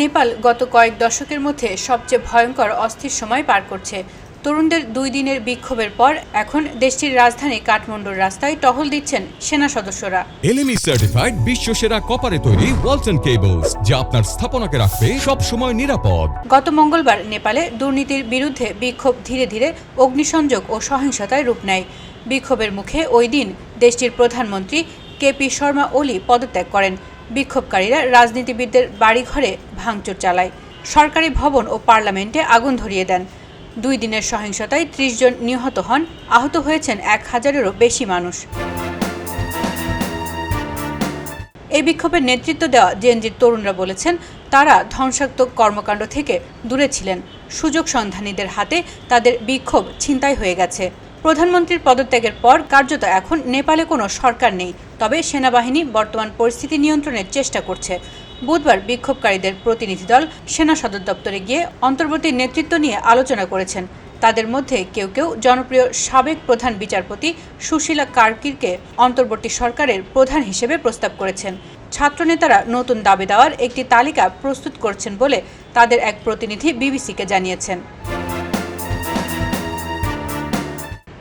নেপাল গত কয়েক দশকের মধ্যে সবচেয়ে ভয়ঙ্কর অস্থির সময় পার করছে। তরুণদের দুই দিনের বিক্ষোভের পর এখন দেশটির রাজধানী কাঠমান্ডুর রাস্তায় টহল দিচ্ছেন সেনা সদস্যরা। এলএমই সার্টিফাইড বিশ্ব সেরা কপারে তৈরি ওয়ালটন কেবলস যা আপনার স্থাপনাকে রাখবে সব সময় নিরাপদ। গত মঙ্গলবার নেপালে দুর্নীতির বিরুদ্ধে বিক্ষোভ ধীরে ধীরে অগ্নিসংযোগ ও সহিংসতায় রূপ নেয়। বিক্ষোভের মুখে ওই দিন দেশটির প্রধানমন্ত্রী কেপি শর্মা ওলি পদত্যাগ করেন। বিক্ষোভকারীরা রাজনীতিবিদদের বাড়িঘরে ভাঙচুর চালায়। সরকারি ভবন ও পার্লামেন্টে আগুন ধরিয়ে দেন। দুই দিনের সহিংসতায় ত্রিশ জন নিহত হন, আহত হয়েছেন এক হাজারেরও বেশি মানুষ। এই বিক্ষোভের নেতৃত্ব দেওয়া জেএনজির তরুণরা বলেছেন, তারা ধ্বংসাত্মক কর্মকাণ্ড থেকে দূরে ছিলেন। সুযোগ সন্ধানীদের হাতে তাদের বিক্ষোভ ছিনতাই হয়ে গেছে। প্রধানমন্ত্রীর পদত্যাগের পর কার্যত এখন নেপালে কোনো সরকার নেই। তবে সেনাবাহিনী বর্তমান পরিস্থিতি নিয়ন্ত্রণের চেষ্টা করছে। বুধবার বিক্ষোভকারীদের প্রতিনিধি দল সেনা সদর দপ্তরে গিয়ে অন্তর্বর্তী নেতৃত্ব নিয়ে আলোচনা করেছেন। তাদের মধ্যে কেউ কেউ জনপ্রিয় সাবেক প্রধান বিচারপতি সুশীলা কার্কিরকে অন্তর্বর্তী সরকারের প্রধান হিসেবে প্রস্তাব করেছেন। ছাত্রনেতারা নতুন দাবি দেওয়ার একটি তালিকা প্রস্তুত করছেন বলে তাদের এক প্রতিনিধি বিবিসিকে জানিয়েছেন।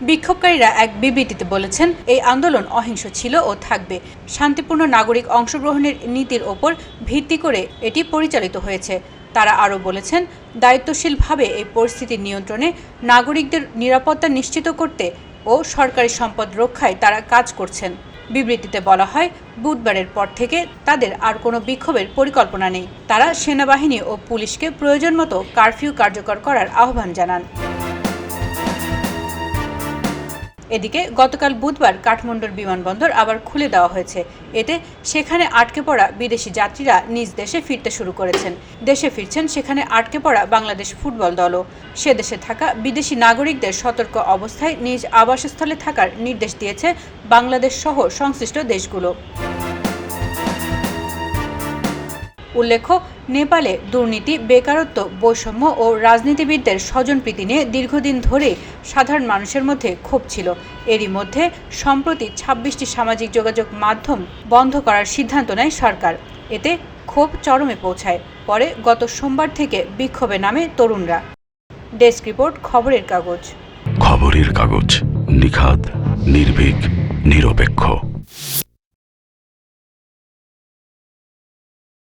বিক্ষোভকারীরা এক বিবৃতিতে বলেছেন, এই আন্দোলন অহিংস ছিল ও থাকবে। শান্তিপূর্ণ নাগরিক অংশগ্রহণের নীতির ওপর ভিত্তি করে এটি পরিচালিত হয়েছে। তারা আরও বলেছেন, দায়িত্বশীলভাবে এই পরিস্থিতি নিয়ন্ত্রণে নাগরিকদের নিরাপত্তা নিশ্চিত করতে ও সরকারি সম্পদ রক্ষায় তারা কাজ করছেন। বিবৃতিতে বলা হয়, বুধবারের পর থেকে তাদের আর কোনো বিক্ষোভের পরিকল্পনা নেই। তারা সেনাবাহিনী ও পুলিশকে প্রয়োজন মতো কারফিউ কার্যকর করার আহ্বান জানান। এদিকে গতকাল বুধবার কাঠমান্ডুর বিমানবন্দর আবার খুলে দেওয়া হয়েছে। এতে সেখানে আটকে পড়া বিদেশি যাত্রীরা নিজ দেশে ফিরতে শুরু করেছেন। দেশে ফিরছেন সেখানে আটকে পড়া বাংলাদেশ ফুটবল দলও। সে দেশে থাকা বিদেশি নাগরিকদের সতর্ক অবস্থায় নিজ আবাসস্থলে থাকার নির্দেশ দিয়েছে বাংলাদেশ সহ সংশ্লিষ্ট দেশগুলো। উল্লেখ্য, নেপালে দুর্নীতি, বেকারত্ব, বৈষম্য ও রাজনীতিবিদদের স্বজনপ্রীতি নিয়ে দীর্ঘদিন ধরে সাধারণ মানুষের মধ্যে ক্ষোভ ছিল। এরই মধ্যে সম্প্রতি ছাব্বিশটি সামাজিক যোগাযোগ মাধ্যম বন্ধ করার সিদ্ধান্ত নেয় সরকার। এতে ক্ষোভ চরমে পৌঁছায়। পরে গত সোমবার থেকে বিক্ষোভে নামে তরুণরা। ডেস্ক রিপোর্ট, খবরের কাগজ। খবরের কাগজ নিখাত নির্ভীক, নিরপেক্ষ।